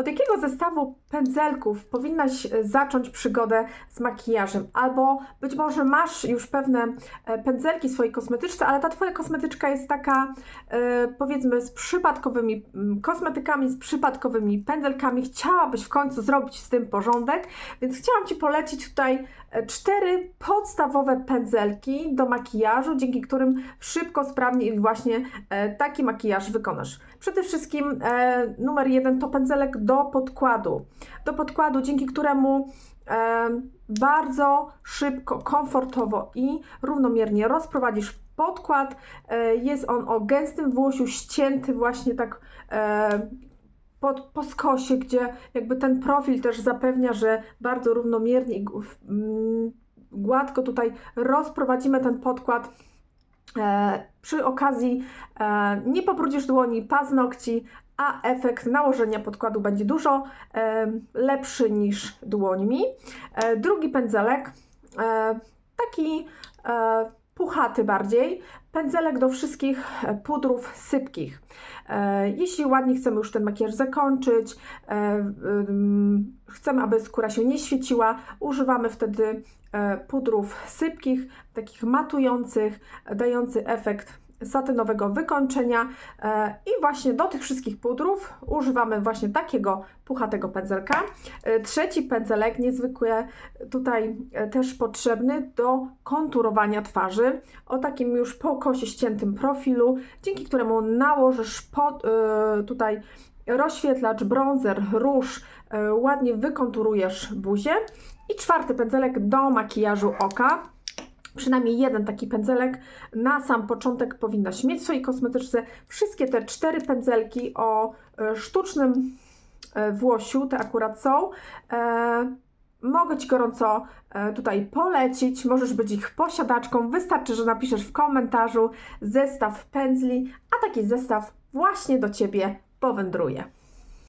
Od jakiego zestawu pędzelków powinnaś e, zacząć przygodę z makijażem? Albo być może masz już pewne e, pędzelki w swojej kosmetyczce, ale ta Twoja kosmetyczka jest taka, e, powiedzmy, z przypadkowymi mm, kosmetykami, z przypadkowymi pędzelkami. Chciałabyś w końcu zrobić z tym porządek, więc chciałam Ci polecić tutaj cztery podstawowe pędzelki do makijażu, dzięki którym szybko, sprawnie właśnie taki makijaż wykonasz. Przede wszystkim numer jeden to pędzelek do podkładu. Do podkładu, dzięki któremu e, bardzo szybko, komfortowo i równomiernie rozprowadzisz podkład. E, jest on o gęstym włosiu, ścięty właśnie tak e, pod, po skosie, gdzie jakby ten profil też zapewnia, że bardzo równomiernie i gładko tutaj rozprowadzimy ten podkład. E, przy okazji e, nie pobrudzisz dłoni, paznokci, a efekt nałożenia podkładu będzie dużo e, lepszy niż dłońmi. Drugi pędzelek, taki puchaty bardziej, pędzelek do wszystkich e, pudrów sypkich. E, Jeśli ładnie chcemy już ten makijaż zakończyć, e, chcemy, aby skóra się nie świeciła, używamy wtedy pudrów sypkich, takich matujących, dający efekt satynowego wykończenia. E, I właśnie do tych wszystkich pudrów używamy właśnie takiego puchatego pędzelka. E, Trzeci pędzelek, niezwykle tutaj e, też potrzebny do konturowania twarzy, o takim już po kosie ściętym profilu, dzięki któremu nałożysz pod, tutaj rozświetlacz, bronzer, róż, ładnie wykonturujesz buzię. I czwarty pędzelek do makijażu oka. Przynajmniej jeden taki pędzelek na sam początek powinnaś mieć w swojej kosmetyczce. Wszystkie te cztery pędzelki o e, sztucznym e, włosiu, te akurat są. E, Mogę Ci gorąco tutaj polecić, możesz być ich posiadaczką. Wystarczy, że napiszesz w komentarzu zestaw pędzli, a taki zestaw właśnie do Ciebie powędruje.